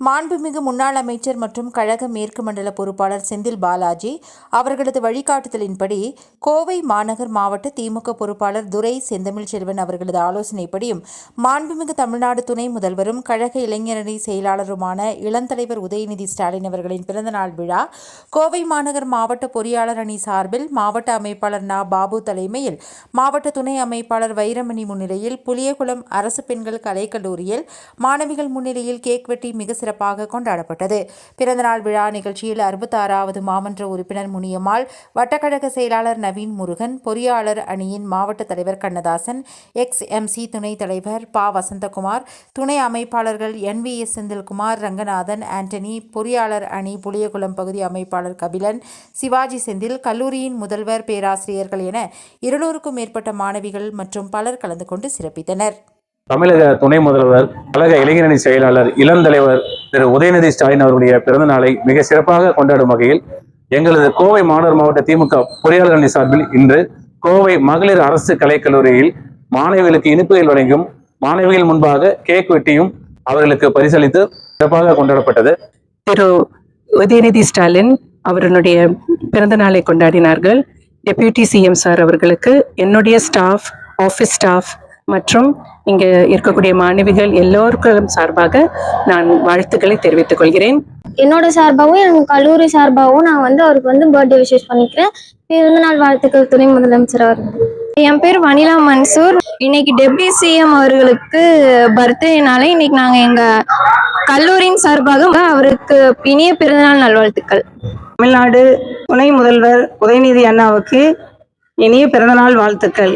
மாண்புமிகு முன்னாள் அமைச்சர் மற்றும் கழக மேற்கு மண்டல பொறுப்பாளர் செந்தில் பாலாஜி அவர்களது வழிகாட்டுதலின்படி கோவை மாநகர் மாவட்ட திமுக பொறுப்பாளர் துரை செந்தமிழ் செல்வன் அவர்களது ஆலோசனைப்படியும் மாண்புமிகு தமிழ்நாடு துணை முதல்வரும் கழக இளைஞரணி செயலாளருமான இளந்தலைவர் உதயநிதி ஸ்டாலின் அவர்களின் பிறந்தநாள் விழா கோவை மாநகர் மாவட்ட பொறியாளர் அணி சார்பில் மாவட்ட அமைப்பாளர் நா. பாபு தலைமையில் மாவட்ட துணை அமைப்பாளர் வைரமணி முன்னிலையில் புளியகுளம் அரசு பெண்கள் கலைக்கல்லூரியில் மாணவிகள் முன்னிலையில் கேக் வெட்டி மிக சிறப்பு சிறப்பாக கொண்டாடப்பட்டது. பிறந்தநாள் விழா நிகழ்ச்சியில் அறுபத்தாறாவது மாமன்ற உறுப்பினர் முனியம்மாள் வட்டக்கழக செயலாளர் நவீன் முருகன் பொறியாளர் அணியின் மாவட்ட தலைவர் கண்ணதாசன் எக்ஸ் எம்சி துணைத் தலைவர் பா. வசந்தகுமார் துணை அமைப்பாளர்கள் N. V. S. Senthilkumar Ranganathan Antony பொறியாளர் அணி புளியகுளம் பகுதி அமைப்பாளர் கபிலன் சிவாஜி செந்தில் கல்லூரியின் முதல்வர் பேராசிரியர்கள் என இருநூறுக்கும் மேற்பட்ட மாணவிகள் மற்றும் பலர் கலந்து கொண்டு சிறப்பித்தனர். தமிழக துணை முதல்வர் கழக இளைஞரணி செயலாளர் இளந்தலைவர் திரு உதயநிதி ஸ்டாலின் அவருடைய பிறந்த நாளை மிக சிறப்பாக கொண்டாடும் வகையில் எங்களது கோவை மாநகர் மாவட்ட திமுக பொறியாளர் அணி சார்பில் இன்று கோவை மகளிர் அரசு கலைக்கல்லூரியில் மாணவிகளுக்கு இனிப்புகள் வழங்கும் மாணவிகள் முன்பாக கேக் வெட்டியும் அவர்களுக்கு பரிசளித்து சிறப்பாக கொண்டாடப்பட்டது. திரு உதயநிதி ஸ்டாலின் அவருடைய பிறந்த நாளை கொண்டாடினார்கள். டெபியூட்டி சிஎம் சார் அவர்களுக்கு என்னுடைய ஸ்டாஃப் ஆஃபீஸ் ஸ்டாஃப் மற்றும் இங்கே இருக்கக்கூடிய மாணவிகள் எல்லோருக்கும் சார்பாக நான் வாழ்த்துக்களை தெரிவித்துக் கொள்கிறேன். என்னோட சார்பாகவும் என் கல்லூரி சார்பாகவும் நான் வந்து அவருக்கு வந்து பர்த்டே விஷஸ் பண்ணிக்கிறேன். பிறந்தநாள் வாழ்த்துக்கள் துணை முதலமைச்சர் அவர்கள். என் பேர் வனிலா மன்சூர். இன்னைக்கு டெப்டி சிஎம் அவர்களுக்கு பர்த்டேனால இன்னைக்கு நாங்கள் எங்கள் கல்லூரியின் சார்பாக அவருக்கு இனிய பிறந்தநாள் நல்வாழ்த்துக்கள். தமிழ்நாடு துணை முதல்வர் உதயநிதி அண்ணாவுக்கு இனிய பிறந்தநாள் வாழ்த்துக்கள்.